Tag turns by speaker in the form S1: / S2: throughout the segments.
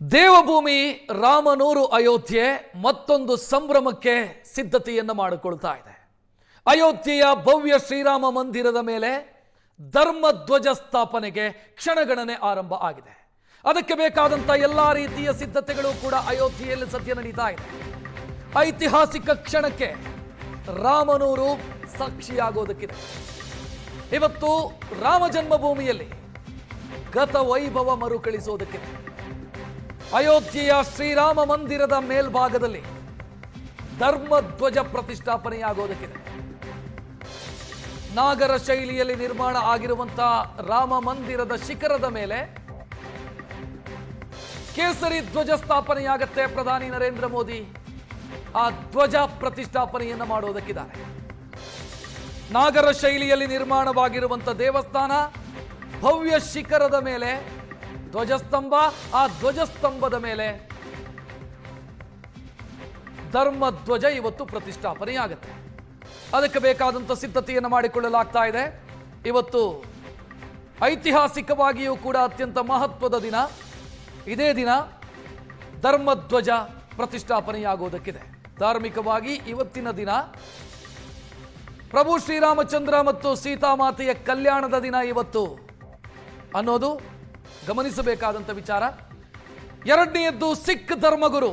S1: ದೇವಭೂಮಿ ರಾಮನೂರು ಅಯೋಧ್ಯೆ ಮತ್ತೊಂದು ಸಂಭ್ರಮಕ್ಕೆ ಸಿದ್ಧತೆಯನ್ನು ಮಾಡಿಕೊಳ್ತಾ ಇದೆ. ಅಯೋಧ್ಯೆಯ ಭವ್ಯ ಶ್ರೀರಾಮ ಮಂದಿರದ ಮೇಲೆ ಧರ್ಮ ಧ್ವಜ ಸ್ಥಾಪನೆಗೆ ಕ್ಷಣಗಣನೆ ಆರಂಭ ಆಗಿದೆ. ಅದಕ್ಕೆ ಬೇಕಾದಂಥ ಎಲ್ಲ ರೀತಿಯ ಸಿದ್ಧತೆಗಳು ಕೂಡ ಅಯೋಧ್ಯೆಯಲ್ಲಿ ಸದ್ಯ ನಡೀತಾ ಇದೆ. ಐತಿಹಾಸಿಕ ಕ್ಷಣಕ್ಕೆ ರಾಮನೂರು ಸಾಕ್ಷಿಯಾಗೋದಕ್ಕಿದೆ. ಇವತ್ತು ರಾಮ ಜನ್ಮಭೂಮಿಯಲ್ಲಿ ಗತ ವೈಭವ ಮರುಕಳಿಸೋದಕ್ಕಿದೆ. ಅಯೋಧ್ಯೆಯ ಶ್ರೀರಾಮ ಮಂದಿರದ ಮೇಲ್ಭಾಗದಲ್ಲಿ ಧರ್ಮ ಧ್ವಜ ಪ್ರತಿಷ್ಠಾಪನೆಯಾಗೋದಕ್ಕಿದೆ. ನಾಗರ ಶೈಲಿಯಲ್ಲಿ ನಿರ್ಮಾಣ ಆಗಿರುವಂತಹ ರಾಮ ಮಂದಿರದ ಶಿಖರದ ಮೇಲೆ ಕೇಸರಿ ಧ್ವಜ ಸ್ಥಾಪನೆಯಾಗತ್ತೆ ಪ್ರಧಾನಿ ನರೇಂದ್ರ ಮೋದಿ. ಆ ಧ್ವಜ ಪ್ರತಿಷ್ಠಾಪನೆಯನ್ನು ಮಾಡೋದಕ್ಕಿದ್ದಾರೆ. ನಾಗರ ಶೈಲಿಯಲ್ಲಿ ನಿರ್ಮಾಣವಾಗಿರುವಂಥ ದೇವಸ್ಥಾನ ಭವ್ಯ ಶಿಖರದ ಮೇಲೆ ಧ್ವಜಸ್ತಂಭ, ಆ ಧ್ವಜಸ್ತಂಭದ ಮೇಲೆ ಧರ್ಮ ಧ್ವಜ ಇವತ್ತು ಪ್ರತಿಷ್ಠಾಪನೆಯಾಗುತ್ತೆ. ಅದಕ್ಕೆ ಬೇಕಾದಂಥ ಸಿದ್ಧತೆಯನ್ನು ಮಾಡಿಕೊಳ್ಳಲಾಗ್ತಾ ಇದೆ. ಇವತ್ತು ಐತಿಹಾಸಿಕವಾಗಿಯೂ ಕೂಡ ಅತ್ಯಂತ ಮಹತ್ವದ ದಿನ. ಇದೇ ದಿನ ಧರ್ಮಧ್ವಜ ಪ್ರತಿಷ್ಠಾಪನೆಯಾಗುವುದಕ್ಕಿದೆ. ಧಾರ್ಮಿಕವಾಗಿ ಇವತ್ತಿನ ದಿನ ಪ್ರಭು ಶ್ರೀರಾಮಚಂದ್ರ ಮತ್ತು ಸೀತಾಮಾತೆಯ ಕಲ್ಯಾಣದ ದಿನ ಇವತ್ತು ಅನ್ನೋದು ಗಮನಿಸಬೇಕಾದಂಥ ವಿಚಾರ. ಎರಡನೆಯದ್ದು ಸಿಖ್ ಧರ್ಮಗುರು.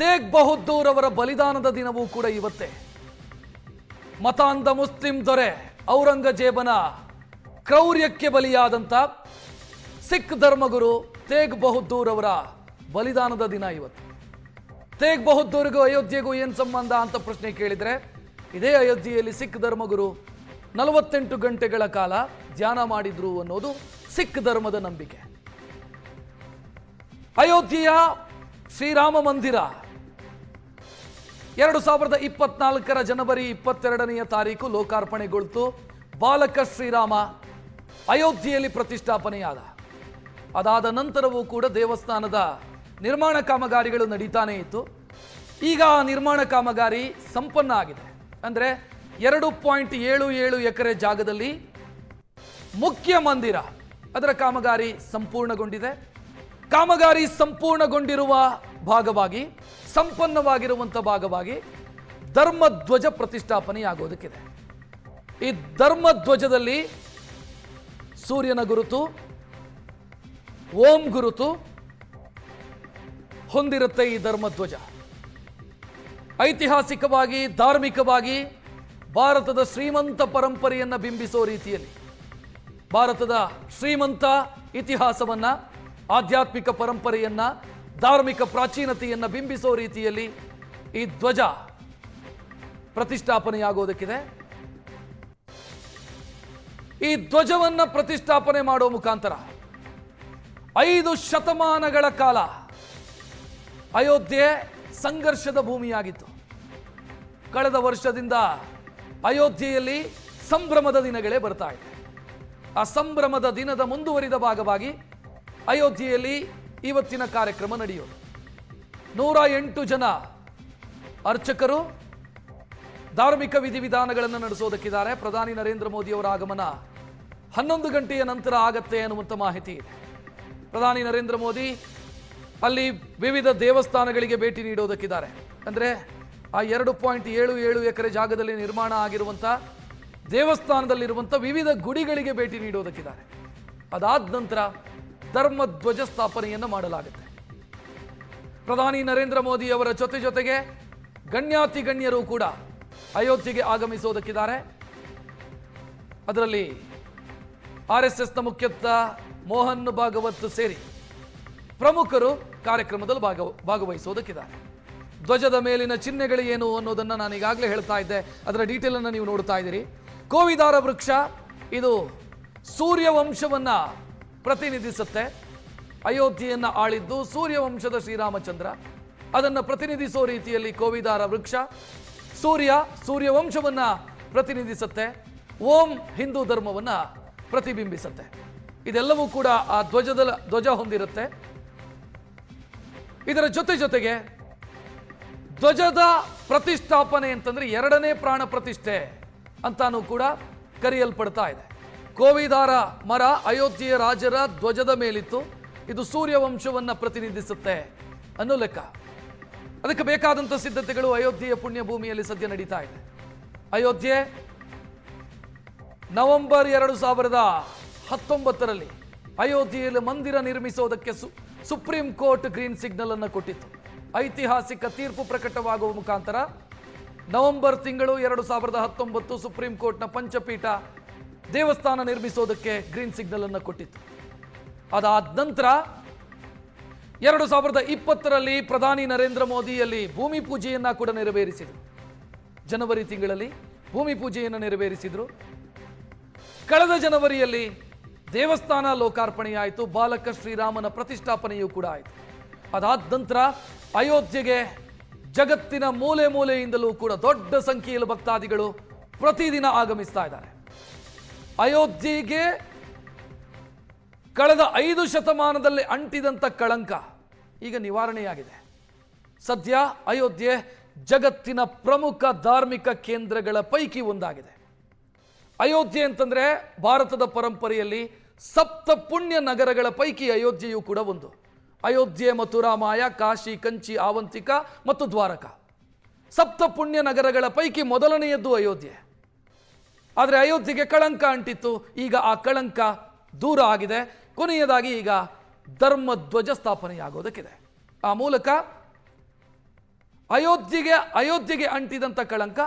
S1: ತೇಗ್ ಬಹದ್ದೂರ್ ಅವರ ಬಲಿದಾನದ ದಿನವೂ ಕೂಡ ಇವತ್ತೇ. ಮತಾಂಧ ಮುಸ್ಲಿಂ ದೊರೆ, ಔರಂಗಜೇಬನ ಕ್ರೌರ್ಯಕ್ಕೆ ಬಲಿಯಾದಂಥ ಸಿಖ್ ಧರ್ಮಗುರು ತೇಗ್ ಬಹದ್ದೂರ್ ಅವರ ಬಲಿದಾನದ ದಿನ ಇವತ್ತು. ತೇಗ್ ಬಹದ್ದೂರ್ಗೂ ಅಯೋಧ್ಯೆಗೂ ಏನು ಸಂಬಂಧ ಅಂತ ಪ್ರಶ್ನೆ ಕೇಳಿದರೆ, ಇದೇ ಅಯೋಧ್ಯೆಯಲ್ಲಿ ಸಿಖ್ ಧರ್ಮಗುರು ನಲವತ್ತೆಂಟು ಗಂಟೆಗಳ ಕಾಲ ಧ್ಯಾನ ಮಾಡಿದ್ರು ಅನ್ನೋದು ಸಿಖ್ ಧರ್ಮದ ನಂಬಿಕೆ. ಅಯೋಧ್ಯೆಯ ಶ್ರೀರಾಮ ಮಂದಿರ. ಎರಡು ಸಾವಿರದ ಇಪ್ಪತ್ನಾಲ್ಕರ ಜನವರಿ ಇಪ್ಪತ್ತೆರಡನೆಯ ತಾರೀಕು ಲೋಕಾರ್ಪಣೆಗೊಳ್ತು. ಬಾಲಕ ಶ್ರೀರಾಮ ಅಯೋಧ್ಯೆಯಲ್ಲಿ ಪ್ರತಿಷ್ಠಾಪನೆಯಾದ. ಅದಾದ ನಂತರವೂ ಕೂಡ ದೇವಸ್ಥಾನದ ನಿರ್ಮಾಣ ಕಾಮಗಾರಿಗಳು ನಡೀತಾನೇ ಇತ್ತು. ಈಗ ಆ ನಿರ್ಮಾಣ ಕಾಮಗಾರಿ ಸಂಪನ್ನ ಆಗಿದೆ. ಅಂದರೆ ಎರಡು ಪಾಯಿಂಟ್ ಏಳು ಏಳು ಎಕರೆ ಜಾಗದಲ್ಲಿ ಮುಖ್ಯ ಮಂದಿರ ಅದರ ಕಾಮಗಾರಿ ಸಂಪೂರ್ಣಗೊಂಡಿದೆ. ಕಾಮಗಾರಿ ಸಂಪೂರ್ಣಗೊಂಡಿರುವ ಭಾಗವಾಗಿ ಸಂಪನ್ನವಾಗಿರುವಂಥ ಭಾಗವಾಗಿ ಧರ್ಮಧ್ವಜ ಪ್ರತಿಷ್ಠಾಪನೆಯಾಗೋದಕ್ಕಿದೆ. ಈ ಧರ್ಮಧ್ವಜದಲ್ಲಿ ಸೂರ್ಯನ ಗುರುತು, ಓಂ ಗುರುತು ಹೊಂದಿರುತ್ತೆ ಈ ಧರ್ಮಧ್ವಜ ಐತಿಹಾಸಿಕವಾಗಿ, ಧಾರ್ಮಿಕವಾಗಿ ಭಾರತದ ಶ್ರೀಮಂತ ಪರಂಪರೆಯನ್ನು ಬಿಂಬಿಸೋ ರೀತಿಯಲ್ಲಿ ಭಾರತದ ಶ್ರೀಮಂತ ಇತಿಹಾಸವನ್ನ, ಆಧ್ಯಾತ್ಮಿಕ ಪರಂಪರೆಯನ್ನ, ಧಾರ್ಮಿಕ ಪ್ರಾಚೀನತೆಯನ್ನು ಬಿಂಬಿಸೋ ರೀತಿಯಲ್ಲಿ ಈ ಧ್ವಜ ಪ್ರತಿಷ್ಠಾಪನೆಯಾಗೋದಕ್ಕಿದೆ. ಈ ಧ್ವಜವನ್ನು ಪ್ರತಿಷ್ಠಾಪನೆ ಮಾಡೋ ಮುಖಾಂತರ ಐದು ಶತಮಾನಗಳ ಕಾಲ ಅಯೋಧ್ಯೆ ಸಂಘರ್ಷದ ಭೂಮಿಯಾಗಿತ್ತು. ಕಳೆದ ವರ್ಷದಿಂದ ಅಯೋಧ್ಯೆಯಲ್ಲಿ ಸಂಭ್ರಮದ ದಿನಗಳೇ ಬರ್ತಾ ಇದೆ. ಆ ಸಂಭ್ರಮದ ದಿನದ ಮುಂದುವರಿದ ಭಾಗವಾಗಿ ಅಯೋಧ್ಯೆಯಲ್ಲಿ ಇವತ್ತಿನ ಕಾರ್ಯಕ್ರಮ ನಡೆಯೋದು. ನೂರ ಎಂಟು ಜನ ಅರ್ಚಕರು ಧಾರ್ಮಿಕ ವಿಧಿವಿಧಾನಗಳನ್ನು ನಡೆಸೋದಕ್ಕಿದ್ದಾರೆ. ಪ್ರಧಾನಿ ನರೇಂದ್ರ ಮೋದಿ ಅವರ ಆಗಮನ ಹನ್ನೊಂದು ಗಂಟೆಯ ನಂತರ ಆಗತ್ತೆ ಅನ್ನುವಂಥ ಮಾಹಿತಿ ಇದೆ. ಪ್ರಧಾನಿ ನರೇಂದ್ರ ಮೋದಿ ಅಲ್ಲಿ ವಿವಿಧ ದೇವಸ್ಥಾನಗಳಿಗೆ ಭೇಟಿ ನೀಡೋದಕ್ಕಿದ್ದಾರೆ. ಅಂದರೆ ಆ ಎರಡು ಪಾಯಿಂಟ್ ಏಳು ಏಳು ಎಕರೆ ಜಾಗದಲ್ಲಿ ನಿರ್ಮಾಣ ಆಗಿರುವಂಥ ದೇವಸ್ಥಾನದಲ್ಲಿರುವಂಥ ವಿವಿಧ ಗುಡಿಗಳಿಗೆ ಭೇಟಿ ನೀಡೋದಕ್ಕಿದ್ದಾರೆ ಅದಾದ ನಂತರ ಧರ್ಮ ಧ್ವಜ ಸ್ಥಾಪನೆಯನ್ನು ಮಾಡಲಾಗುತ್ತೆ. ಪ್ರಧಾನಿ ನರೇಂದ್ರ ಮೋದಿ ಅವರ ಜೊತೆ ಜೊತೆಗೆ ಗಣ್ಯಾತಿ ಗಣ್ಯರು ಕೂಡ ಅಯೋಧ್ಯೆಗೆ ಆಗಮಿಸೋದಕ್ಕಿದ್ದಾರೆ ಅದರಲ್ಲಿ ಆರ್ ಎಸ್ ಎಸ್ನ ಮುಖ್ಯಸ್ಥ ಮೋಹನ್ ಭಾಗವತ್ ಸೇರಿ ಪ್ರಮುಖರು ಕಾರ್ಯಕ್ರಮದಲ್ಲಿ ಭಾಗ ಭಾಗವಹಿಸೋದಕ್ಕಿದ್ದಾರೆ ಧ್ವಜದ ಮೇಲಿನ ಚಿಹ್ನೆಗಳು ಏನು ಅನ್ನೋದನ್ನು ನಾನು ಈಗಾಗಲೇ ಹೇಳ್ತಾ ಇದ್ದೆ. ಅದರ ಡೀಟೇಲನ್ನು ನೀವು ನೋಡ್ತಾ ಇದ್ದೀರಿ. ಕೋವಿದಾರ ವೃಕ್ಷ ಇದು ಸೂರ್ಯವಂಶವನ್ನ ಪ್ರತಿನಿಧಿಸುತ್ತೆ. ಅಯೋಧ್ಯೆಯನ್ನು ಆಳಿದ್ದು ಸೂರ್ಯವಂಶದ ಶ್ರೀರಾಮಚಂದ್ರ. ಅದನ್ನು ಪ್ರತಿನಿಧಿಸೋ ರೀತಿಯಲ್ಲಿ ಕೋವಿದಾರ ವೃಕ್ಷ ಸೂರ್ಯ ಸೂರ್ಯವಂಶವನ್ನ ಪ್ರತಿನಿಧಿಸುತ್ತೆ. ಓಂ ಹಿಂದೂ ಧರ್ಮವನ್ನ ಪ್ರತಿಬಿಂಬಿಸುತ್ತೆ. ಇದೆಲ್ಲವೂ ಕೂಡ ಆ ಧ್ವಜದ ಧ್ವಜ ಹೊಂದಿರುತ್ತೆ. ಇದರ ಜೊತೆ ಜೊತೆಗೆ ಧ್ವಜದ ಪ್ರತಿಷ್ಠಾಪನೆ ಅಂತಂದ್ರೆ ಎರಡನೇ ಪ್ರಾಣ ಪ್ರತಿಷ್ಠೆ. ಅಂತಾನೂ ಕೂಡ ಕರೆಯಲ್ಪಡ್ತಾ ಇದೆ. ಕೋವಿದಾರ ಮರ ಅಯೋಧ್ಯೆಯ ರಾಜರ ಧ್ವಜದ ಮೇಲಿತ್ತು. ಇದು ಸೂರ್ಯವಂಶವನ್ನು ಪ್ರತಿನಿಧಿಸುತ್ತೆ ಅನ್ನೋ ಲೆಕ್ಕ. ಅದಕ್ಕೆ ಬೇಕಾದಂಥ ಸಿದ್ಧತೆಗಳು ಅಯೋಧ್ಯೆಯ ಪುಣ್ಯಭೂಮಿಯಲ್ಲಿ ಸದ್ಯ ನಡೀತಾ ಇದೆ. ಅಯೋಧ್ಯೆ ನವೆಂಬರ್ ಎರಡು ಸಾವಿರದ ಹತ್ತೊಂಬತ್ತರಲ್ಲಿ ಅಯೋಧ್ಯೆಯಲ್ಲಿ ಮಂದಿರ ನಿರ್ಮಿಸೋದಕ್ಕೆ ಸು, ಸುಪ್ರೀಂ ಕೋರ್ಟ್ ಗ್ರೀನ್ ಸಿಗ್ನಲ್ ಅನ್ನು ಕೊಟ್ಟಿತ್ತು. ಐತಿಹಾಸಿಕ ತೀರ್ಪು ಪ್ರಕಟವಾಗುವ ಮುಖಾಂತರ ನವೆಂಬರ್ ತಿಂಗಳು ಎರಡು ಸಾವಿರದ ಹತ್ತೊಂಬತ್ತು ಸುಪ್ರೀಂ ಕೋರ್ಟ್ನ ಪಂಚಪೀಠ ದೇವಸ್ಥಾನ ನಿರ್ಮಿಸೋದಕ್ಕೆ ಗ್ರೀನ್ ಸಿಗ್ನಲ್ ಅನ್ನು ಕೊಟ್ಟಿತ್ತು. ಅದಾದ ನಂತರ ಎರಡು ಸಾವಿರದ ಇಪ್ಪತ್ತರಲ್ಲಿ ಪ್ರಧಾನಿ ನರೇಂದ್ರ ಮೋದಿಯಲ್ಲಿ ಭೂಮಿ ಪೂಜೆಯನ್ನ ಕೂಡ ನೆರವೇರಿಸಿದರು. ಜನವರಿ ತಿಂಗಳಲ್ಲಿ ಭೂಮಿ ಪೂಜೆಯನ್ನು ನೆರವೇರಿಸಿದರು. ಕಳೆದ ಜನವರಿಯಲ್ಲಿ ದೇವಸ್ಥಾನ ಲೋಕಾರ್ಪಣೆಯಾಯಿತು, ಬಾಲಕ ಶ್ರೀರಾಮನ ಪ್ರತಿಷ್ಠಾಪನೆಯೂ ಕೂಡ ಆಯಿತು. ಅದಾದ ನಂತರ ಅಯೋಧ್ಯೆಗೆ ಜಗತ್ತಿನ ಮೂಲೆ ಮೂಲೆಯಿಂದಲೂ ಕೂಡ ದೊಡ್ಡ ಸಂಖ್ಯೆಯಲ್ಲಿ ಭಕ್ತಾದಿಗಳು ಪ್ರತಿದಿನ ಆಗಮಿಸ್ತಾ ಇದ್ದಾರೆ. ಅಯೋಧ್ಯೆಗೆ ಕಳೆದ ಐದು ಶತಮಾನದಲ್ಲಿ ಅಂಟಿದಂಥ ಕಳಂಕ ಈಗ ನಿವಾರಣೆಯಾಗಿದೆ. ಸದ್ಯ ಅಯೋಧ್ಯೆ ಜಗತ್ತಿನ ಪ್ರಮುಖ ಧಾರ್ಮಿಕ ಕೇಂದ್ರಗಳ ಪೈಕಿ ಒಂದಾಗಿದೆ. ಅಯೋಧ್ಯೆ ಅಂತಂದರೆ ಭಾರತದ ಪರಂಪರೆಯಲ್ಲಿ ಸಪ್ತ ಪುಣ್ಯ ನಗರಗಳ ಪೈಕಿ ಅಯೋಧ್ಯೆಯೂ ಕೂಡ ಒಂದು. ಅಯೋಧ್ಯೆ ಮಥುರಾ ಮಾಯ ಕಾಶಿ, ಕಂಚಿ, ಆವಂತಿಕ ಮತ್ತು ದ್ವಾರಕ. ಸಪ್ತ ಪುಣ್ಯ ನಗರಗಳ ಪೈಕಿ ಮೊದಲನೆಯದ್ದು ಅಯೋಧ್ಯೆ. ಆದರೆ ಅಯೋಧ್ಯೆಗೆ ಕಳಂಕ ಅಂಟಿತ್ತು. ಈಗ ಆ ಕಳಂಕ ದೂರ ಆಗಿದೆ. ಕೊನೆಯದಾಗಿ ಈಗ ಧರ್ಮ ಧ್ವಜ ಸ್ಥಾಪನೆಯಾಗೋದಕ್ಕಿದೆ. ಆ ಮೂಲಕ ಅಯೋಧ್ಯೆಗೆ ಅಯೋಧ್ಯೆಗೆ ಅಂಟಿದಂಥ ಕಳಂಕ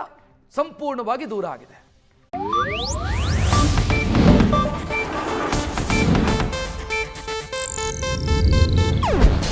S1: ಸಂಪೂರ್ಣವಾಗಿ ದೂರ ಆಗಿದೆ.